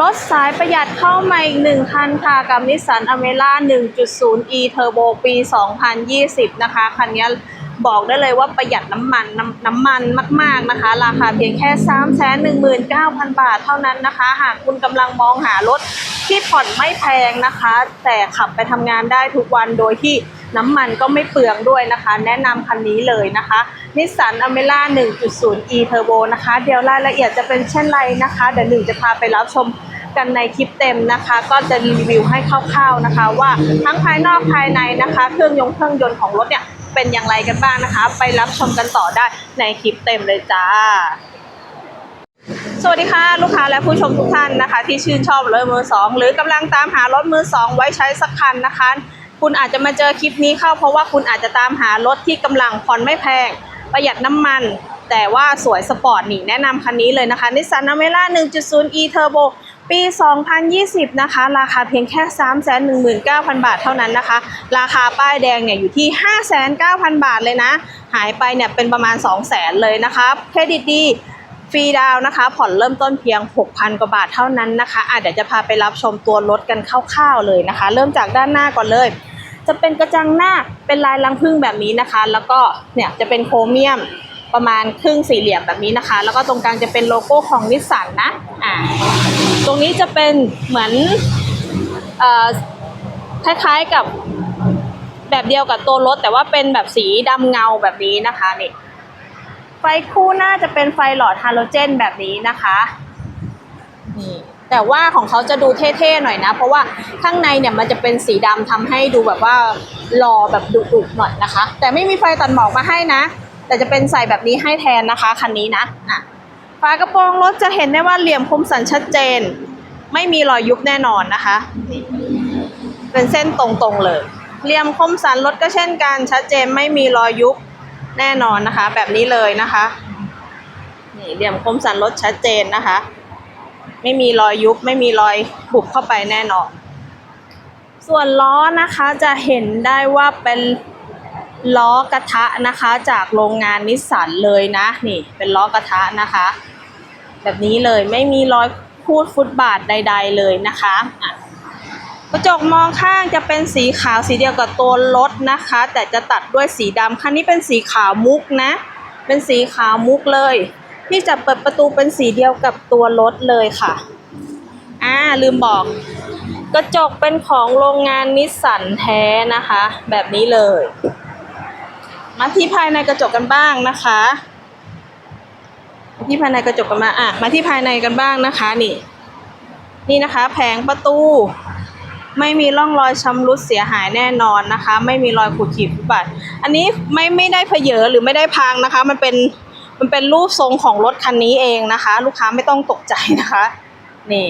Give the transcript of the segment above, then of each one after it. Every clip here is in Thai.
รถสายประหยัดเข้ามาอีกหนึ่งคันค่ะกับนิสสันอเมร่า 1.0 e Turbo ปี 2020 นะคะ คันนี้บอกได้เลยว่าประหยัดน้ำมันน้ำน้ำมันมาก ๆนะคะ ราคาเพียงแค่ 319,000 บาทเท่านั้นนะคะ หากคุณกำลังมองหารถที่ผ่อนไม่แพงนะคะ แต่ขับไปทำงานได้ทุกวันโดยที่ น้ำมันก็ไม่เปลืองด้วยนะคะ แนะนำคันนี้เลยนะคะนิสสันอเมร่า 1.0 e Turbo นะคะ เดี๋ยวรายละเอียดจะเป็นเช่นไรนะคะ เดี๋ยวหนึ่งจะพาไปรับชมกันในคลิปเต็มนะคะ ก็จะรีวิวให้คร่าวๆนะคะ ว่าทั้งภายนอกภายในนะคะ เครื่องยนต์เครื่องยนต์ของรถเนี่ยเป็นอย่างไรกันบ้างนะคะ ไปรับชมกันต่อได้ในคลิปเต็มเลยจ้าสวัสดีค่ะ ลูกค้าและผู้ชมทุกท่านนะคะ ที่ชื่นชอบรถมือสองหรือกำลังตามหารถมือสองไว้ใช้สักคันนะคะ คุณอาจจะมาเจอคลิปนี้เข้าเพราะว่าคุณอาจจะตามหารถที่กำลังผ่อนไม่แพง ประหยัดน้ำมัน แต่ว่าสวยสปอร์ตนี่แนะนำคันนี้เลยนะคะนิสสันอเมร่า1.0 e Turbo ปี 2020 นะคะ ราคาเพียงแค่ 319,000 บาทเท่านั้นนะคะ ราคาป้ายแดงเนี่ยอยู่ที่509,000 บาทเลยนะ หายไปเนี่ยเป็นประมาณ 200,000 เลยนะคะเครดิตดีฟรีดาวน์นะคะ ผ่อนเริ่มต้นเพียง 6,000 กว่าบาทเท่านั้นนะคะอะเดี๋ยวจะพาไปรับชมตัวรถกันคร่าวๆเลยนะคะ เริ่มจากด้านหน้าก่อนเลย จะเป็นกระจังหน้าเป็นลายรังผึ้งแบบนี้นะคะ แล้วก็เนี่ยจะเป็นโครเมียมประมาณครึ่งสี่เหลี่ยมแบบนี้นะคะ แล้วก็ตรงกลางจะเป็นโลโก้ของนิสสันนะอ่าตรงนี้จะเป็นเหมือนเอ่อคล้ายๆกับแบบเดียวกับตัวรถ แต่ว่าเป็นแบบสีดำเงาแบบนี้นะคะนี่ไฟคู่หน้าจะเป็นไฟหลอดฮาโลเจนแบบนี้นะคะนี่ แต่ว่าของเขาจะดูเท่ๆหน่อยนะ เพราะว่าข้างในเนี่ยมันจะเป็นสีดำทำให้ดูแบบว่าหล่อแบบดุๆหน่อยนะคะ แต่ไม่มีไฟตัดหมอกมาให้นะ แต่จะเป็นใส่แบบนี้ให้แทนนะคะคันนี้นะอะฝากระโปรงรถจะเห็นได้ว่าเหลี่ยมคมสันชัดเจน ไม่มีรอยยุบแน่นอนนะคะ เป็นเส้นตรงๆเลย เหลี่ยมคมสันรถก็เช่นกันชัดเจนไม่มีรอยยุบแน่นอนนะคะ แบบนี้เลยนะคะนี่เหลี่ยมคมสันรถชัดเจนนะคะ ไม่มีรอยยุบ ไม่มีรอยบุบเข้าไปแน่นอน ส่วนล้อนะคะจะเห็นได้ว่าเป็นล้อกระทะนะคะจากโรงงานนิสสันเลยนะนี่เป็นล้อกระทะนะคะ แบบนี้เลยไม่มีรอยพูดฟุตบาทใด ๆ เลยนะคะะกระจกมองข้างจะเป็นสีขาวสีเดียวกับตัวรถนะคะ แต่จะตัดด้วยสีดำคันนี้เป็นสีขาวมุกนะ เป็นสีขาวมุกเลย ที่จะเปิดประตูเป็นสีเดียวกับตัวรถเลยค่ะ อ่าลืมบอก กระจกเป็นของโรงงานนิสสันแท้นะคะ แบบนี้เลย มาที่ภายในกระจกกันบ้างนะคะมาที่ภายในกระจกกันมาอะมาที่ภายในกันบ้างนะคะนี่ นี่นะคะ แผงประตู ไม่มีร่องรอยชำรุดเสียหายแน่นอนนะคะ ไม่มีรอยขูดขีดฟุตบาทอันนี้ไม่ไม่ได้เพเยอหรือไม่ได้พังนะคะ มันเป็น มันเป็นรูปทรงของรถคันนี้เองนะคะ ลูกค้าไม่ต้องตกใจนะคะ นี่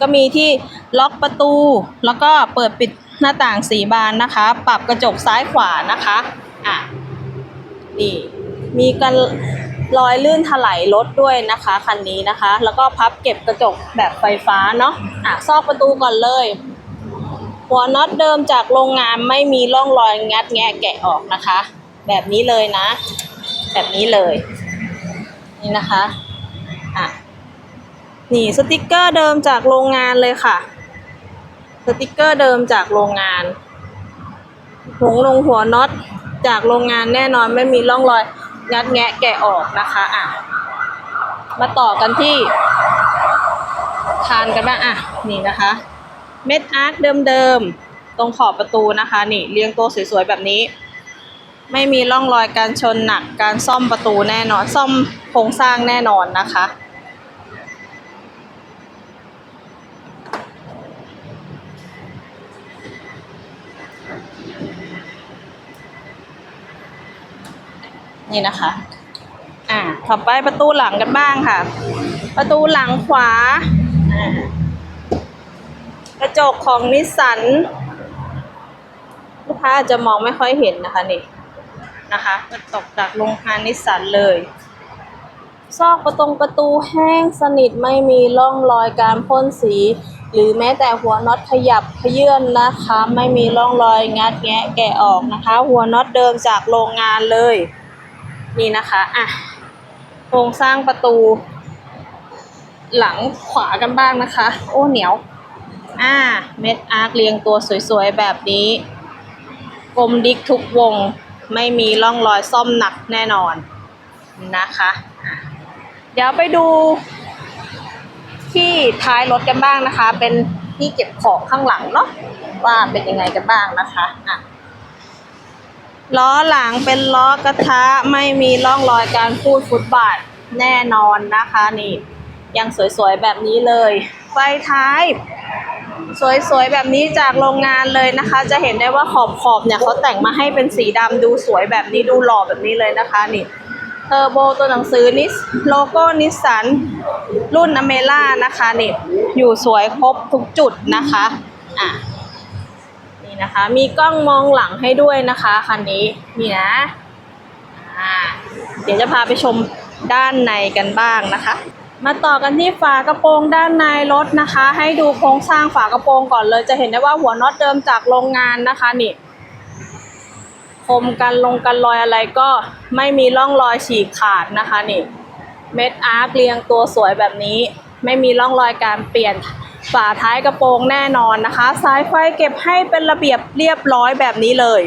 ก็มีที่ล็อกประตู แล้วก็เปิดปิดหน้าต่างสีบานนะคะ ปรับกระจกซ้ายขวานะคะอะนี่มีกันรอยลื่นถลายรถด้วยนะคะคันนี้นะคะ แล้วก็พับเก็บกระจกแบบไฟฟ้าเนาะอะซอกประตูก่อนเลย หัวน็อตเดิมจากโรงงานไม่มีร่องรอยงัดแงะแกะออกนะคะ แบบนี้เลยนะ แบบนี้เลย นี่นะคะอะนี่สติกเกอร์เดิมจากโรงงานเลยค่ะ สติกเกอร์เดิมจากโรงงานหงลงหัวน็อตจากโรงงานแน่นอนไม่มีร่องรอยงัดแงะแกะออกนะคะอะมาต่อกันที่คานกันบ้างอะนี่นะคะ เม็ดอาร์คเดิมๆตรงขอบประตูนะคะ นี่เรียงตัวสวยๆแบบนี้ ไม่มีร่องรอยการชนหนักการซ่อมประตูแน่นอน ซ่อมโครงสร้างแน่นอนนะคะ นี่นะคะ อ่าต่อไปประตูหลังกันบ้างค่ะ ประตูหลังขวาอ่ากระจกของนิสสันลูกค้าอาจจะมองไม่ค่อยเห็นนะคะนี่ นะคะกระจกจากโรงงานนิสสันเลย ซอกประตงประตูแห้งสนิทไม่มีร่องรอยการพ่นสี หรือแม้แต่หัวน็อตขยับเขยื่นนะคะ ไม่มีร่องรอยงัดแงะแกะออกนะคะ หัวน็อตเดิมจากโรงงานเลย นี่นะคะอะโครงสร้างประตู หลังขวากันบ้างนะคะ โอ้เหนียวอ่าเม็ดอาร์คเรียงตัวสวยๆ แบบนี้กลมดิกทุกวง ไม่มีร่องรอยซ่อมหนักแน่นอนนะคะ เดี๋ยวไปดูที่ท้ายรถกันบ้างนะคะ เป็นที่เก็บของข้างหลังเนาะว่าเป็นยังไงกันบ้างนะคะอะล้อหลังเป็นล้อกระทะไม่มีร่องรอยการพูดฟุตบาทแน่นอนนะคะนี่ ยังสวยๆแบบนี้เลย ไฟท้าย สวยๆแบบนี้จากโรงงานเลยนะคะ จะเห็นได้ว่าขอบขอบๆเนี่ยเขาแต่งมาให้เป็นสีดำดูสวยแบบนี้ดูหล่อแบบนี้เลยนะคะนี่เทอร์โบตัวหนังสือนิสโลโก้นิสสันรุ่นอเมล่านะคะนี่อยู่สวยครบทุกจุดนะคะอะนี่นะคะมีกล้องมองหลังให้ด้วยนะคะคันนี้นี่นะอ่าเดี๋ยวจะพาไปชมด้านในกันบ้างนะคะ มาต่อกันที่ฝากระโปรงด้านในรถนะคะ ให้ดูโครงสร้างฝากระโปรงก่อนเลย จะเห็นได้ว่าหัวน็อตเดิมจากโรงงานนะคะนี่คมกันลงกันรอยอะไรก็ไม่มีร่องรอยฉีกขาดนะคะนี่เม็ดอาร์คเรียงตัวสวยแบบนี้ ไม่มีร่องรอยการเปลี่ยนฝาท้ายกระโปรงแน่นอนนะคะสายไฟเก็บให้เป็นระเบียบเรียบร้อยแบบนี้เลย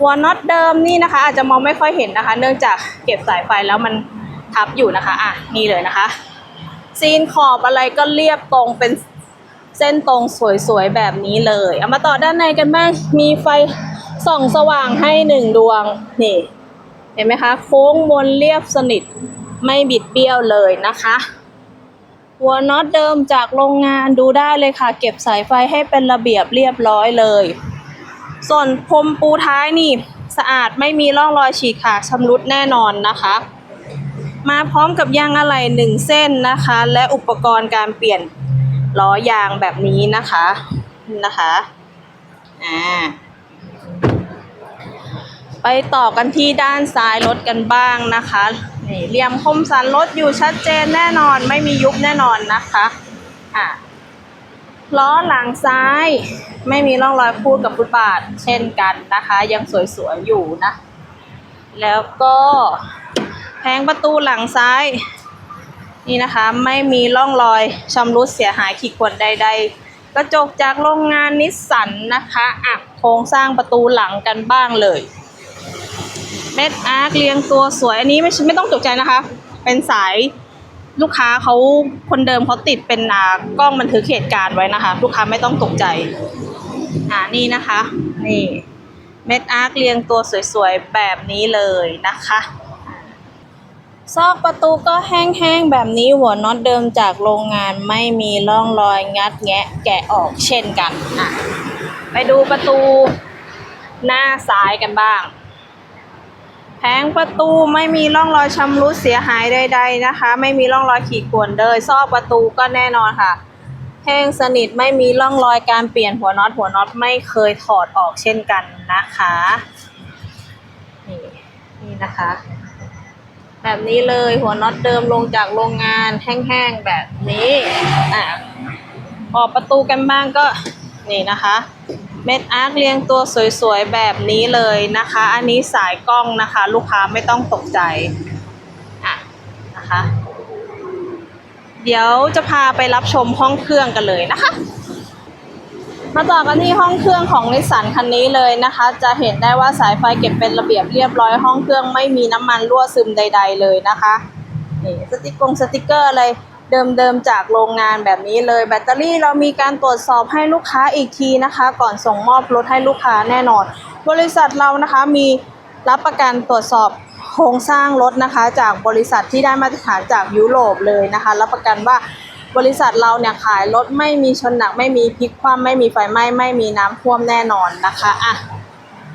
หัวน็อตเดิมนี่นะคะ อาจจะมองไม่ค่อยเห็นนะคะ เนื่องจากเก็บสายไฟแล้วมัน ทับอยู่นะคะ อะนี่เลยนะคะ ซีนขอบอะไรก็เรียบตรงเป็นเส้นตรงสวยๆแบบนี้เลย เอามาต่อด้านในกันบ้าง มีไฟส่องสว่างให้หนึ่งดวง นี่ เห็นไหมคะ โค้งมนเรียบสนิท ไม่บิดเบี้ยวเลยนะคะ หัวน็อตเดิมจากโรงงานดูได้เลยค่ะ เก็บสายไฟให้เป็นระเบียบเรียบร้อยเลย ส่วนพรมปูท้ายนี่ สะอาดไม่มีร่องรอยฉีกขาดชำรุดแน่นอนนะคะ มาพร้อมกับยางอะไหล่หนึ่งเส้นนะคะ และอุปกรณ์การเปลี่ยนล้อยางแบบนี้นะคะนะคะอ่าไปต่อกันที่ด้านซ้ายรถกันบ้างนะคะนี่เหลี่ยมคมสันรถอยู่ชัดเจนแน่นอนไม่มียุบแน่นอนนะคะอ่าล้อหลังซ้ายไม่มีร่องรอยพูดกับฟุตบาทเช่นกันนะคะ ยังสวยๆอยู่นะ แล้วก็ แผงประตูหลังซ้าย นี่นะคะไม่มีร่องรอยชำรุดเสียหายขีดข่วนใด ๆ กระจกจากโรงงานนิสสันนะคะอะโครงสร้างประตูหลังกันบ้างเลยเม็ดอาร์คเรียงตัวสวยอันนี้ไม่ไม่ต้องตกใจนะคะ เป็นสายลูกค้าเขาคนเดิมเขาติดเป็นอ่ากล้องบันทึกเหตุการณ์ไว้นะคะ ลูกค้าไม่ต้องตกใจอ่านี่นะคะ นี่เม็ดอาร์คเรียงตัวสวยๆแบบนี้เลยนะคะ ซอกประตูก็แห้งๆ แบบนี้หัวน็อตเดิมจากโรงงานไม่มีร่องรอยงัดแงะแกะออกเช่นกันอะไปดูประตูหน้าซ้ายกันบ้าง แผงประตูไม่มีร่องรอยชำรุดเสียหายใดๆนะคะ ไม่มีร่องรอยขีดข่วนเลยซอกประตูก็แน่นอนค่ะ แห้งสนิทไม่มีร่องรอยการเปลี่ยนหัวน็อตหัวน็อตไม่เคยถอดออกเช่นกันนะคะ นี่นี่นะคะ แบบนี้เลยหัวน็อตเดิมลงจากโรงงานแห้งๆแบบนี้อะออกประตูกันบ้างก็นี่นะคะ เม็ดอาร์คเรียงตัวสวยๆแบบนี้เลยนะคะ อันนี้สายกล้องนะคะ ลูกค้าไม่ต้องตกใจอะนะคะ เดี๋ยวจะพาไปรับชมห้องเครื่องกันเลยนะคะ มาต่อกันที่ห้องเครื่องของนิสสันคันนี้เลยนะคะ จะเห็นได้ว่าสายไฟเก็บเป็นระเบียบเรียบร้อยห้องเครื่องไม่มีน้ำมันรั่วซึมใด ๆ เลยนะคะนี่สติกกงสติกเกอร์อะไรเดิมๆจากโรงงานแบบนี้เลย แบตเตอรี่เรามีการตรวจสอบให้ลูกค้าอีกทีนะคะ ก่อนส่งมอบรถให้ลูกค้าแน่นอน บริษัทเรานะคะมีรับประกันตรวจสอบโครงสร้างรถนะคะ จากบริษัทที่ได้มาตรฐานจากยุโรปเลยนะคะ รับประกันว่า บริษัทเราเนี่ยขายรถไม่มีชนหนักไม่มีพลิกคว่ำไม่มีไฟไหม้ไม่มีน้ำท่วมแน่นอนนะคะอะ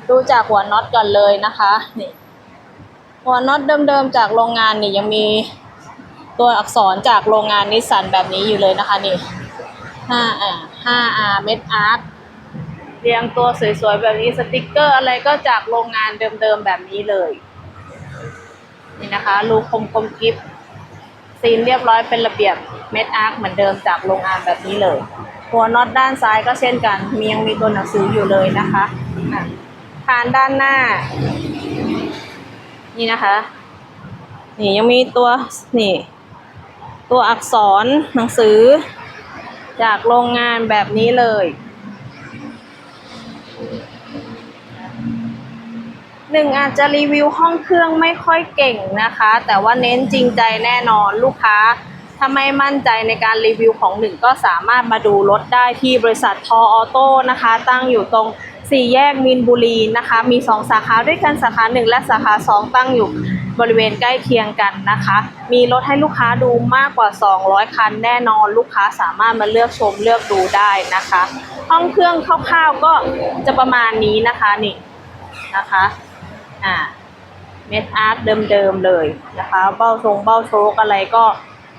ดูจากหัวน็อตก่อนเลยนะคะนี่หัวน็อตเดิมๆจากโรงงานนี่ยังมีตัวอักษรจากโรงงานนิสสันแบบนี้อยู่เลยนะคะนี่ห้าอ่าห้าอาเม็ดอาร์ตเรียงตัวสวยๆแบบนี้สติกเกอร์อะไรก็จากโรงงานเดิมๆแบบนี้เลย นี่นะคะรูคมคมกิฟซีนเรียบร้อยเป็นระเบียบ เม็ดอาร์คเหมือนเดิมจากโรงงานแบบนี้เลย หัวน็อตด้านซ้ายก็เช่นกัน มียังมีตัวหนังสืออยู่เลยนะคะคานด้านหน้า นี่นะคะ นี่ยังมีตัวนี่ ตัวอักษรหนังสือ จากโรงงานแบบนี้เลยหนึ่งอาจจะรีวิวห้องเครื่องไม่ค่อยเก่งนะคะ แต่ว่าเน้นจริงใจแน่นอนลูกค้า ถ้าไม่มั่นใจในการรีวิวของหนึ่งก็สามารถมาดูรถได้ที่บริษัททอออโต้นะคะ ตั้งอยู่ตรงสี่แยกมินบุรีนะคะ มีสองสาขาด้วยกันสาขาหนึ่งและสาขาสองตั้งอยู่บริเวณใกล้เคียงกันนะคะ มีรถให้ลูกค้าดูมากกว่า 200 คันแน่นอนลูกค้าสามารถมาเลือกชมเลือกดูได้นะคะ ห้องเครื่องคร่าวๆก็จะประมาณนี้นะคะนี่นะคะอ่าเม็ดอาร์คเดิมๆเลยนะคะ เบ้าทรงเบ้าโชกอะไรก็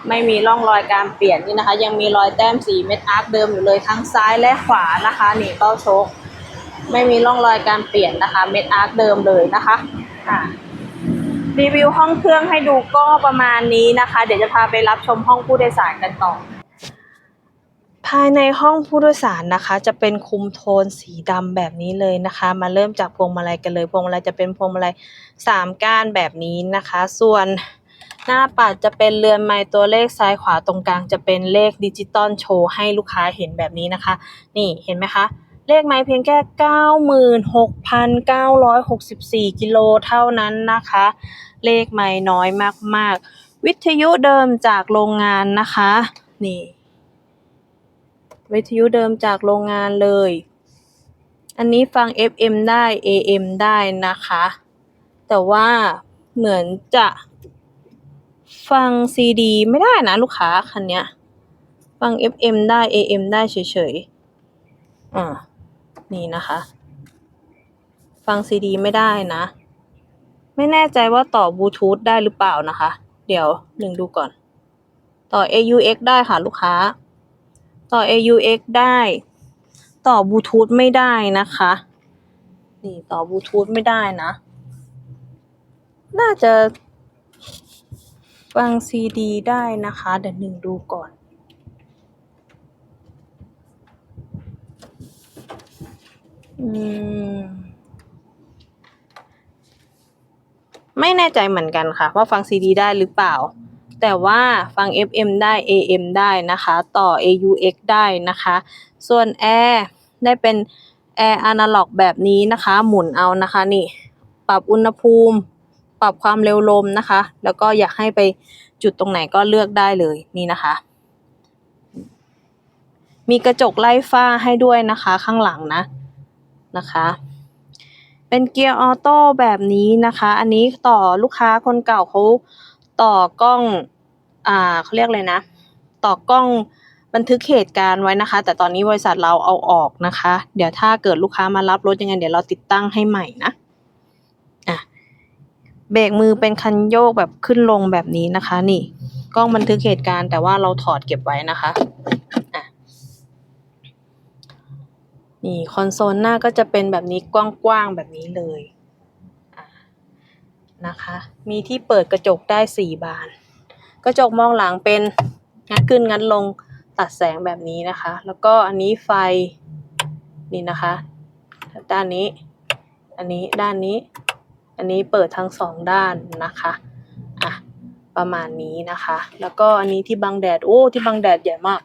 ไม่มีร่องรอยการเปลี่ยนนี่นะคะ ยังมีรอยแต้มสีเม็ดอาร์คเดิมอยู่เลยทั้งซ้ายและขวานะคะนี่เบ้าโชกไม่มีร่องรอยการเปลี่ยนนะคะ เม็ดอาร์คเดิมเลยนะคะอ่ารีวิวห้องเครื่องให้ดูก็ประมาณนี้นะคะ เดี๋ยวจะพาไปรับชมห้องผู้โดยสารกันต่อ ภายในห้องผู้โดยสารนะคะ จะเป็นคุมโทนสีดำแบบนี้เลยนะคะ มาเริ่มจากพวงมาลัยกันเลยพวงมาลัยจะเป็นพวงมาลัยสามก้านแบบนี้นะคะ ส่วน หน้าปัดจะเป็นเรือนไม้ตัวเลขซ้ายขวาตรงกลางจะเป็นเลขดิจิตอลโชว์ให้ลูกค้าเห็นแบบนี้นะคะ นี่เห็นไหมคะ เลขไม้เพียงแค่ 96,964 กิโลเท่านั้นนะคะ เลขไม้น้อยมากๆ วิทยุเดิมจากโรงงานนะคะ นี่ วิทยุเดิมจากโรงงานเลย อันนี้ฟัง FM ได้ AM ได้นะคะ แต่ว่าเหมือนจะ ฟัง CD ไม่ได้นะลูกค้าคันเนี้ย ฟัง FM ได้ AM ได้เฉยๆ อ่า นี่นะคะ ฟัง CD ไม่ได้นะ ไม่แน่ใจว่าต่อบลูทูธได้หรือเปล่านะคะ เดี๋ยวหนึ่งดูก่อน ต่อ AUX ได้ค่ะลูกค้า ต่อ AUX ได้ ต่อบลูทูธไม่ได้นะคะ นี่ต่อบลูทูธไม่ได้นะ น่าจะ ฟังซีดีได้นะคะ เดี๋ยวหนึ่งดูก่อนอืมไม่แน่ใจเหมือนกันค่ะ ว่าฟังซีดีได้หรือเปล่า แต่ว่าฟัง FM ได้ AM ได้นะคะ ต่อ AUX ได้นะคะ ส่วน Air ได้เป็น Air Analog แบบนี้นะคะ หมุนเอานะคะนี่ ปรับอุณหภูมิ ปรับความเร็วลมนะคะ แล้วก็อยากให้ไปจุดตรงไหนก็เลือกได้เลยนี่นะคะ มีกระจกไล่ฟ้าให้ด้วยนะคะข้างหลังนะนะคะ เป็นเกียร์ออโต้แบบนี้นะคะ อันนี้ต่อลูกค้าคนเก่าเขาต่อกล้องอ่าเขาเรียกเลยนะ ต่อกล้องบันทึกเหตุการณ์ไว้นะคะ แต่ตอนนี้บริษัทเราเอาออกนะคะ เดี๋ยวถ้าเกิดลูกค้ามารับรถยังไงเดี๋ยวเราติดตั้งให้ใหม่นะ เบรกมือเป็นคันโยกแบบขึ้นลงแบบนี้นะคะ นี่ กล้องบันทึกเหตุการณ์แต่ว่าเราถอดเก็บไว้นะคะอะนี่คอนโซลหน้าก็จะเป็นแบบนี้กว้างๆแบบนี้เลยะนะคะ มีที่เปิดกระจกได้สี่บาน กระจกมองหลังเป็นงัดขึ้นงัดลงตัดแสงแบบนี้นะคะ แล้วก็อันนี้ไฟนี่นะคะ ด้านนี้ อันนี้ด้านนี้ อันนี้เปิดทั้งสองด้านนะคะอะประมาณนี้นะคะ แล้วก็อันนี้ที่บังแดด โอ้ที่บังแดดใหญ่มาก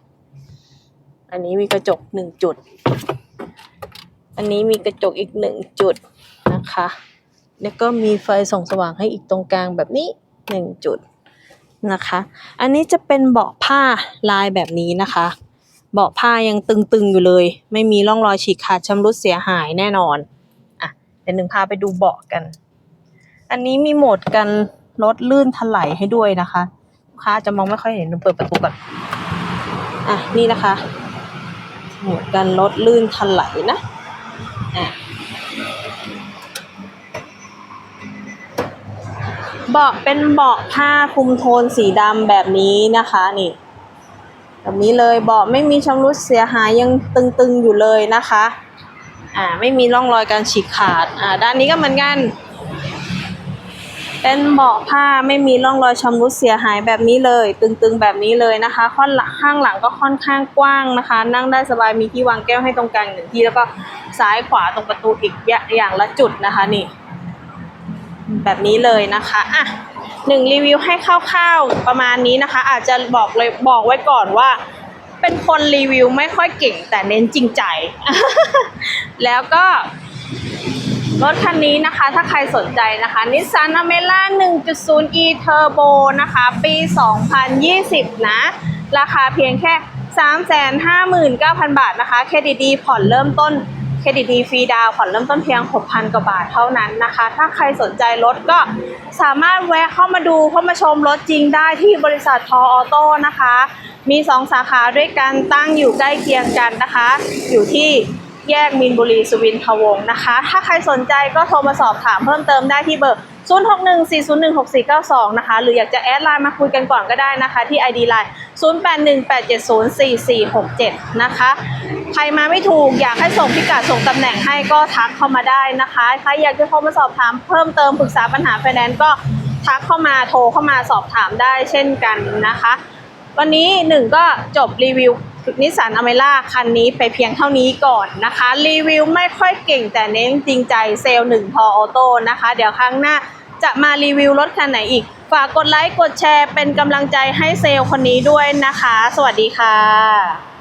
อันนี้มีกระจกหนึ่งจุด อันนี้มีกระจกอีกหนึ่งจุดนะคะ แล้วก็มีไฟส่องสว่างให้อีกตรงกลางแบบนี้หนึ่งจุดนะคะ อันนี้จะเป็นเบาะผ้าลายแบบนี้นะคะ เบาะผ้ายังตึงๆอยู่เลย ไม่มีร่องรอยฉีกขาดชำรุดเสียหายแน่นอน อะเดี๋ยวหนึ่งพาไปดูเบาะกัน อันนี้มีโหมดกันรถลื่นถลายให้ด้วยนะคะลูกค้าจะมองไม่ค่อยเห็นเปิดประตูก่อนอะนี่นะคะ โหมดกันรถลื่นถลายนะอะเบาะเป็นเบาะผ้าคลุมโทนสีดำแบบนี้นะคะนี่แบบนี้เลยเบาะไม่มีชำรุดเสียหายยังตึงๆอยู่เลยนะคะ อ่าไม่มีร่องรอยการฉีกขาดอ่าด้านนี้ก็เหมือนกัน เป็นเบาะผ้าไม่มีร่องรอยชำรุดเสียหายแบบนี้เลย ตึงๆแบบนี้เลยนะคะข้อนหลังข้างหลังก็ค่อนข้างกว้างนะคะ นั่งได้สบายมีที่วางแก้วให้ตรงกลางหนึ่งที่แล้วก็ซ้ายขวาตรงประตูอีกอย่างละจุดนะคะนี่ แบบนี้เลยนะคะอะหนึ่งรีวิวให้คร่าวๆประมาณนี้นะคะ อาจจะบอกเลยบอกไว้ก่อนว่า เป็นคนรีวิวไม่ค่อยเก่งแต่เน้นจริงใจ แล้วก็ รถคันนี้นะคะ ถ้าใครสนใจนะคะนิสสันอเมร่า 1.0e Turbo นะคะ ปี 2020 นะ ราคาเพียงแค่ 359,000 บาทนะคะ เครดิตดีผ่อนเริ่มต้น เครดิตดีฟรีดาวผ่อนเริ่มต้นเพียง 6,000 กว่าบาทเท่านั้นนะคะ ถ้าใครสนใจรถก็สามารถแวะเข้ามาดูเข้ามาชมรถจริงได้ที่บริษัททออโต้นะคะ มี 2 สาขาด้วยกันตั้งอยู่ใกล้เคียงกันนะคะ อยู่ที่ แยกมินบุรีสุวินทวงศ์นะคะ ถ้าใครสนใจก็โทรมาสอบถามเพิ่มเติมได้ที่เบอร์ 0614016492 นะคะ หรืออยากจะแอดไลน์มาคุยกันก่อนก็ได้นะคะ ที่ ID Line 0818704467 นะคะ ใครมาไม่ถูกอยากให้ส่งพิกัดส่งตำแหน่งให้ก็ทักเข้ามาได้นะคะ ใครอยากจะโทรมาสอบถามเพิ่มเติมปรึกษาปัญหาไฟแนนซ์ก็ทักเข้ามาโทรเข้ามาสอบถามได้เช่นกันนะคะ วันนี้หนึ่งก็จบรีวิว นิสสันอเมร่าคันนี้ไปเพียงเท่านี้ก่อนนะคะ รีวิวไม่ค่อยเก่งแต่เน้นจริงใจเซลล์หนึ่งพอออโต้นะคะ เดี๋ยวครั้งหน้าจะมารีวิวรถคันไหนอีก ฝากกดไลค์กดแชร์เป็นกำลังใจให้เซลล์คนนี้ด้วยนะคะ สวัสดีค่ะ